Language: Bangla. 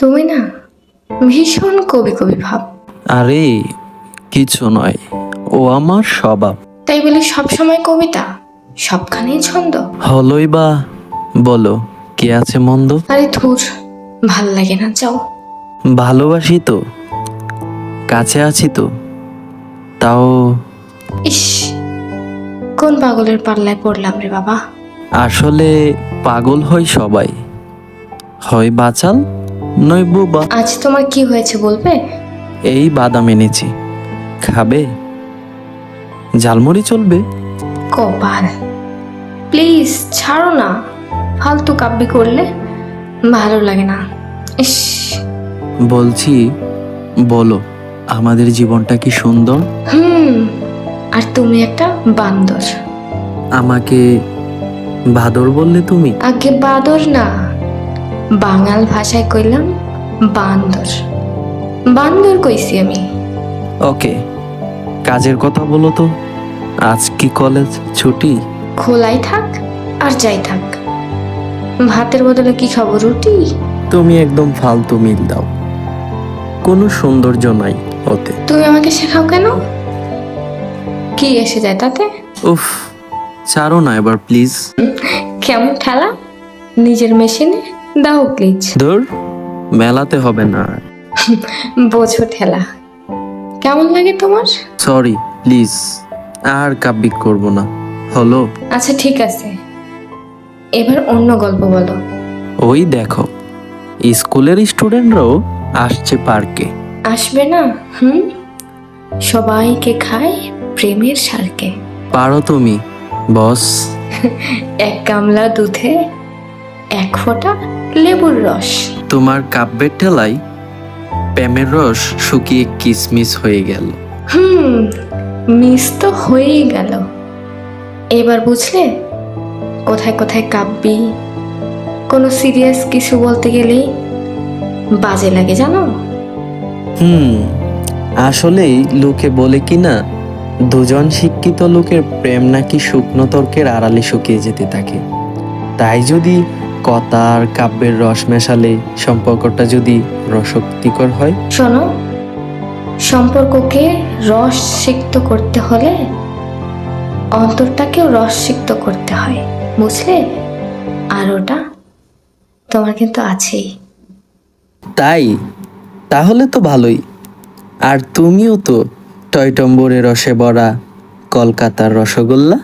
তুমি না ভীষণ কবি কবি ভাব। আরে কিছু নয়। ও আমার স্বভাব। তাই বলে সবসময় কবিতা সবখানেই ছন্দ। হলোই বা বলো কে আছে মন্দ? আরে ধুর ভালো লাগে না যাও। ভালোবাসি তো কাছে আছি তো তাও ইস কোন পাগলের পাল্লায় পড়লাম রে বাবা। আসলে পাগল হয় সবাই। হয় বাচাল নয় বোবা। আজ তোমার কি হয়েছে বলবে? এই বাদাম এনেছি। খাবে? ঝালমুড়ি চলবে? কপাল। প্লিজ ছাড়ো না। ফালতু কাব্যি করলে ভালো লাগে না। ইস। বলছি বলো আমাদের জীবনটা কি সুন্দর? হুম আর তুমি একটা বান্দর। আমাকে বাদর বললে তুমি? আগে বাদর না বাঙাল ভাষায় কইলাম বান্দর। বান্দর কইছি আমি। ওকে কাজের কথা বলো তো। আজ কি কলেজ ছুটি? খোলাই থাক আর যাই থাক। ভাতের বদলে কি খাব রুটি? তুমি একদম ফালতু মিল দাও। কোনো সৌন্দর্য নাই ওতে। তুমি আমাকে শেখাও কেন? কি এসে যায় তাতে? উফ ছাড়ো না এবার প্লিজ। কেমন ঠেলা নিজের মেশিনে দাও প্লিজ। ধর মেলাতে হবে না। বোঝো ঠেলা। কেমন লাগে তোমার? সরি প্লিজ আর কাব্যিক করব না। হলো? আচ্ছা ঠিক আছে। এবার অন্য গল্প বলো। ওই দেখো স্কুলের স্টুডেন্টরাও আসছে পার্কে। আসবে না? হুম? সবাইকে খায় প্রেমের সারকে। পারো তুমি বস। এক গামলা দুধে এক ফোঁটা লেবুর রস। তোমার কাব্যের ঠেলাই প্রেমের রস শুকিয়ে কিসমিস হয়ে গেল। হুম মিস তো হয়েই গেল। এবার বুঝলে কোথায় কোথায় কাব্যি কোনো সিরিয়াস কিছু বলতে গেলেই বাজে লাগে জানো? হুম আসলেই লোকে বলে কি না দুজন শিক্ষিত লোকের প্রেম নাকি শুকনো তর্কের আড়ালে শুকিয়ে যেতে থাকে। তাই যদি কথা আর কাব্যের রস মেশালে সম্পর্কটা যদি রসক্তিকর হয়? শোনো সম্পর্ককে রস সিক্ত করতে হলে অন্তরটাকেও রস সিক্ত করতে হয় বুঝলে? আর ওটা তোমার কিন্তু আছেই। তাই? তাহলে তো ভালোই। আর তুমিও তো টয়টম্বরে রসে ভরা কলকাতার রসগোল্লা।